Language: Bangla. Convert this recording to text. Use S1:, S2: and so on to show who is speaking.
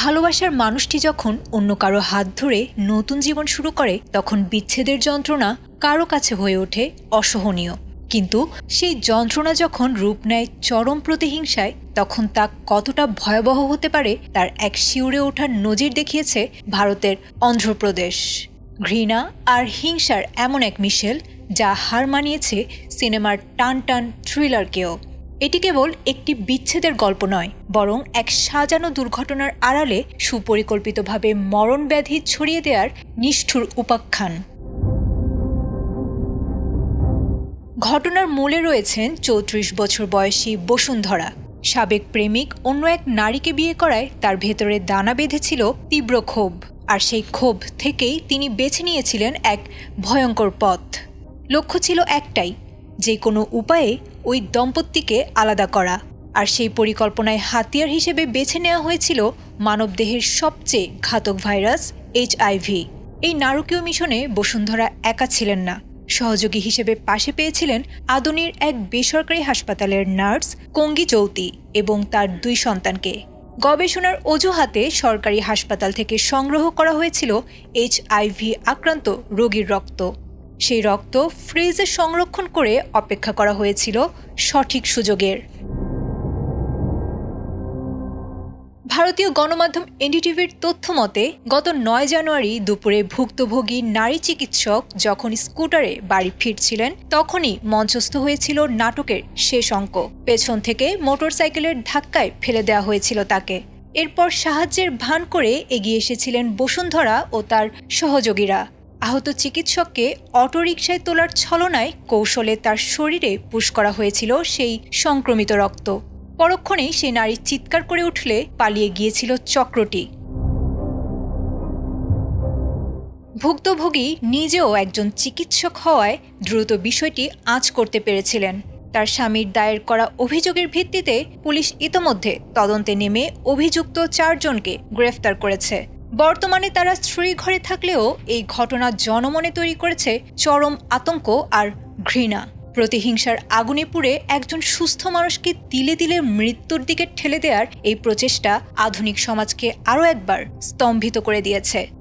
S1: ভালোবাসার মানুষটি যখন অন্য কারও হাত ধরে নতুন জীবন শুরু করে, তখন বিচ্ছেদের যন্ত্রণা কারও কাছে হয়ে ওঠে অসহনীয়। কিন্তু সেই যন্ত্রণা যখন রূপ নেয় চরম প্রতিহিংসায়, তখন তা কতটা ভয়াবহ হতে পারে তার এক শিউরে ওঠার নজির দেখিয়েছে ভারতের অন্ধ্রপ্রদেশ। ঘৃণা আর হিংসার এমন এক মিশেল যা হার মানিয়েছে সিনেমার টান টান থ্রিলারকেও। এটি কেবল একটি বিচ্ছেদের গল্প নয়, বরং এক সাজানো দুর্ঘটনার আড়ালে সুপরিকল্পিতভাবে মরণ ব্যাধি ছড়িয়ে দেওয়ার নিষ্ঠুর উপাখ্যান। ঘটনার মূলে রয়েছেন চৌত্রিশ বছর বয়সী বসুন্ধরা। সাবেক প্রেমিক অন্য এক নারীকে বিয়ে করায় তার ভেতরে দানা বেঁধেছিল তীব্র ক্ষোভ, আর সেই ক্ষোভ থেকেই তিনি বেছে নিয়েছিলেন এক ভয়ঙ্কর পথ। লক্ষ্য ছিল একটাই যে কোনো উপায়ে ওই দম্পতিকে আলাদা করা। আর সেই পরিকল্পনায় হাতিয়ার হিসেবে বেছে নেওয়া হয়েছিল মানবদেহের সবচেয়ে ঘাতক ভাইরাস এইচআইভি এই নারকীয় মিশনে বসুন্ধরা একা ছিলেন না। সহযোগী হিসেবে পাশে পেয়েছিলেন আদনির এক বেসরকারি হাসপাতালের নার্স কঙ্গি চৌতি এবং তার দুই সন্তানকে। গবেষণার অজুহাতে সরকারি হাসপাতাল থেকে সংগ্রহ করা হয়েছিল এইচআইভি আক্রান্ত রোগীর রক্ত। সেই রক্ত ফ্রিজে সংরক্ষণ করে অপেক্ষা করা হয়েছিল সঠিক সুযোগের। ভারতীয় গণমাধ্যম এনডিটিভির তথ্য মতে, গত নয় জানুয়ারি দুপুরে ভুক্তভোগী নারী চিকিৎসক যখন স্কুটারে বাড়ি ফিরছিলেন, তখনই মঞ্চস্থ হয়েছিল নাটকের শেষ অঙ্ক। পেছন থেকে মোটরসাইকেলের ধাক্কায় ফেলে দেওয়া হয়েছিল তাকে। এরপর সাহায্যের ভান করে এগিয়ে এসেছিলেন বসুন্ধরা ও তার সহযোগীরা। আহত চিকিৎসককে অটোরিকশায় তোলার ছলনায় কৌশলে তার শরীরে পুশ করা হয়েছিল সেই সংক্রমিত রক্ত। পরক্ষণেই সে নারী চিৎকার করে উঠলে পালিয়ে গিয়েছিল চক্রটি। ভুক্তভোগী নিজেও একজন চিকিৎসক হওয়ায় দ্রুত বিষয়টি আঁচ করতে পেরেছিলেন। তার স্বামীর দায়ের করা অভিযোগের ভিত্তিতে পুলিশ ইতোমধ্যে তদন্তে নেমে অভিযুক্ত চারজনকে গ্রেফতার করেছে। বর্তমানে তারা স্ত্রী ঘরে থাকলেও এই ঘটনা জনমনে তৈরি করেছে চরম আতঙ্ক আর ঘৃণা। প্রতিহিংসার আগুনে পুড়ে একজন সুস্থ মানুষকে তিলে তিলে মৃত্যুর দিকে ঠেলে দেওয়ার এই প্রচেষ্টা আধুনিক সমাজকে আরও একবার স্তম্ভিত করে দিয়েছে।